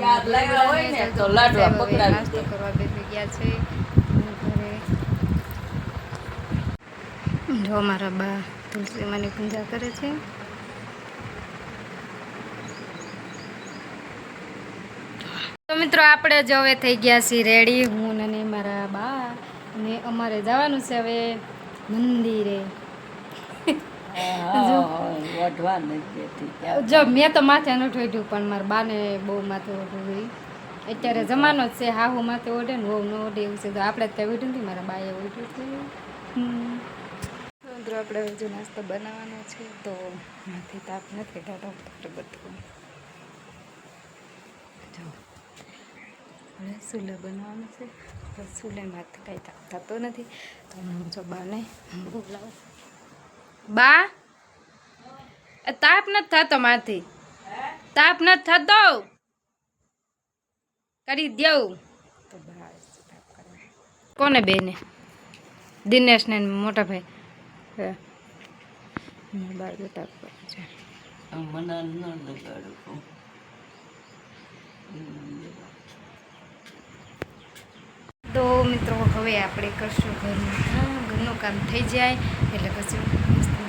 યાદ લાગ્યા હોય ને તો લાડવા પકડાવી. કરવા બેસી ગયા છે. ઘરે. જો મારા બા તુલસી માની પૂજા કરે છે. તો મિત્રો આપણે જ હવે થઈ ગયા છીએ રેડી હું અને મારા બા અને અમારે જવાનું છે હવે મંદિરે. હા, વઢવા નથી દેતી. જો મેં તો માથે ન ઠોડ્યું પણ મારા બાને બહુ માથે ઓઢું ગઈ અત્યારે જમાનો જ છે હાહુ માથે ઓઢે ને વહુ ન ઓઢે એવું છે તો આપણે જ ત્યાં ઓઢ્યું નથી મારા બાએ ઓઢ્યું છે. આપણે હજુ નાસ્તો બનાવવાનો છે તો માથે તાપ નથી ટાટો બધું. જો હવે સુલે બનાવવાનું છે તો સુલે માથે કાંઈ તાપ થતો નથી. તો હું જો બાને બોલાવું બા? તાપ નથી થતો માથી તાપ નથી થતો. કરી દેવું તો. કોને બેને? દિનેશ ને મોટા ભાઈ. તો મિત્રો હવે આપણે કરશું ઘરનું કામ. ઘરનું કામ થઈ જાય એટલે પછી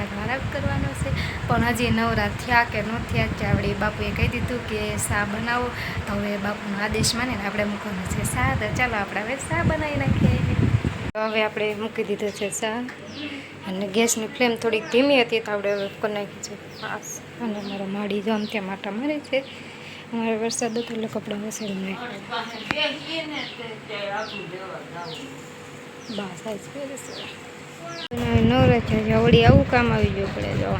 મજાનો આરામ કરવાનો છે. પણ હજી નવરા થયા કે ન થયા કે આપણે બાપુએ કહી દીધું કે શા બનાવો? તો હવે બાપુનો આદેશ માને આપણે મૂકવાનું છે શા તો ચાલો આપણે હવે શા બનાવી નાખીએ? હવે આપણે મૂકી દીધો છે શા અને ગેસની ફ્લેમ થોડીક ધીમી હતી તો આપણે હવે કરી છે પાસ. અને મારા માડી જો આમ ત્યાં માટા મારે છે. અમારે વરસાદ હતો એટલે કપડાં વસેલું બા બસ પહેરે છે નવરા છે વળી આવું કામ આવી ગયું પડે, જો.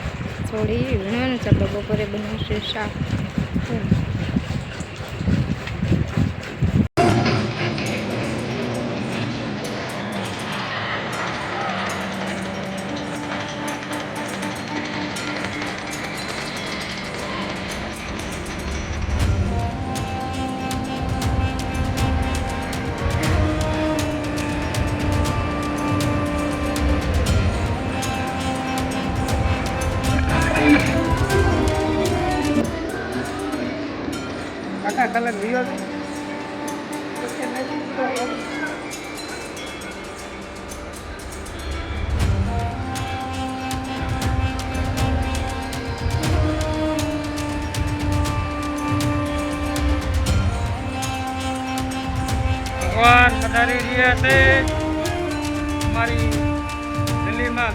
થોડી વીણવાનું ચાલો બપોરે બનાવશે શાક. કલર લીધો છે. ભગવાન પધારી રહ્યા છે. મારી દિલ્હીમાં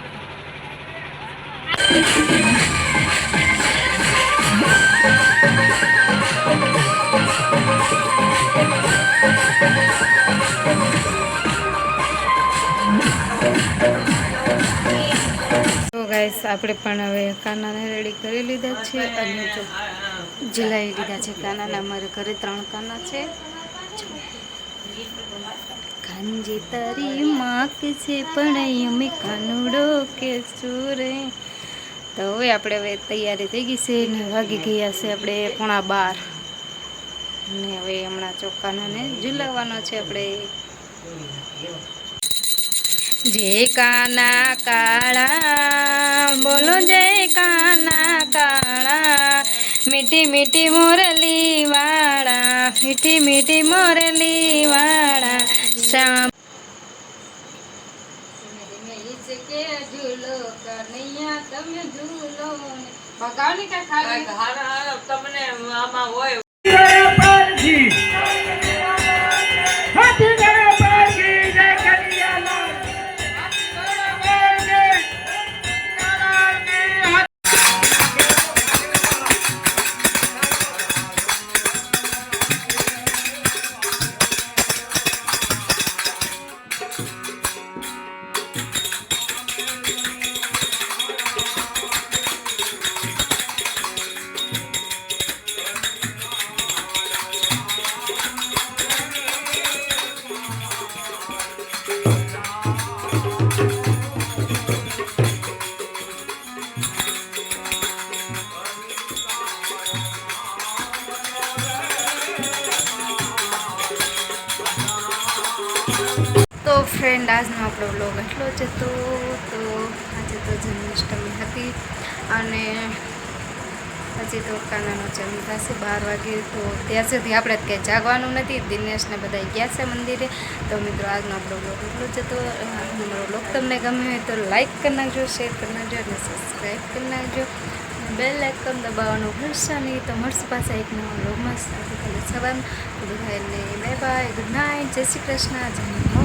આપણે પણ હવે કાનાને રેડી કરી લીધા છે અને જલાવી લીધા છે કાનાના. અમારે ઘરે ત્રણ કાના છે. જો. સાંજે તારી માક છે, પણ અમે કાનુડો કે સુરે તો હવે આપણે હવે તૈયારી થઈ ગઈ છે ને વાગી ગયા છે આપણે પોણા બાર. ને હવે હમણાં ચોખાને ઝુલાવવાનો છે આપણે. જય કાના કાળા બોલો જય કાના કાળા મીઠી મીઠી મોરલી વાળા મીઠી મીઠી મોરલી વાળા શ્યામ ઝૂલો કનૈયા તમે ઝૂલો ભગાવની કા ખાલી તમને આમાં હોય ફ્રેન્ડ આજનો આપણો બ્લોગ એટલો જ તો આજે તો જન્માષ્ટમી હતી અને હજી તો કાનાનો જન્મ થશે બાર વાગે. તો ત્યાં સુધી આપણે કંઈ જાગવાનું નથી. દિનેશને બધા ગયા છે મંદિરે. તો મિત્રો, આજનો આપણો બ્લોગ એટલો જ હતો. આજનો મારો બ્લોગ તમને ગમ્યો હોય તો લાઈક કરી નાખજો શેર કરી નાખજો અને સબસ્ક્રાઈબ કરી નાખજો. બેલ આઇકન દબાવવાનું ભૂલશો નહીં તો મળશે પાસે એક નવા બ્લોગમાં આવતીકાલે સવારમાં બધાને બાય બાય ગુડ નાઇટ જય શ્રી કૃષ્ણ, જય